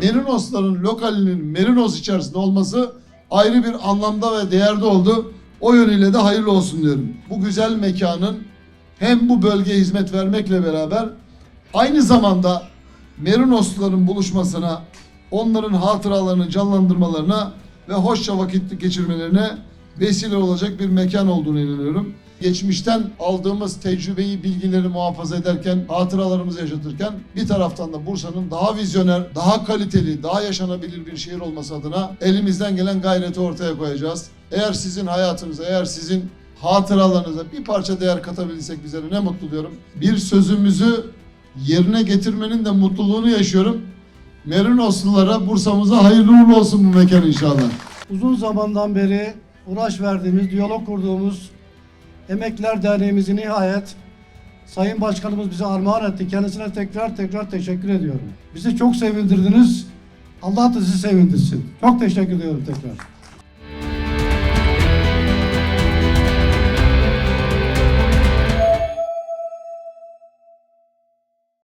Merinosların lokalinin Merinos içerisinde olması ayrı bir anlamda ve değerde oldu. O yönüyle de hayırlı olsun diyorum. Bu güzel mekanın hem bu bölgeye hizmet vermekle beraber aynı zamanda Merinosluların buluşmasına, onların hatıralarını canlandırmalarına ve hoşça vakit geçirmelerine vesile olacak bir mekan olduğunu inanıyorum. Geçmişten aldığımız tecrübeyi, bilgileri muhafaza ederken, hatıralarımızı yaşatırken bir taraftan da Bursa'nın daha vizyoner, daha kaliteli, daha yaşanabilir bir şehir olması adına elimizden gelen gayreti ortaya koyacağız. Eğer sizin hayatınıza, eğer sizin hatıralarınıza bir parça değer katabilsek bizlere ne mutlu diyorum. Bir sözümüzü yerine getirmenin de mutluluğunu yaşıyorum. Merinoslulara, Bursa'mıza hayırlı uğurlu olsun bu mekan inşallah. Uzun zamandan beri uğraş verdiğimiz, diyalog kurduğumuz Emekler Derneğimizi nihayet Sayın Başkanımız bize armağan etti. Kendisine tekrar tekrar teşekkür ediyorum. Bizi çok sevindirdiniz. Allah da sizi sevindirsin. Çok teşekkür ediyorum tekrar.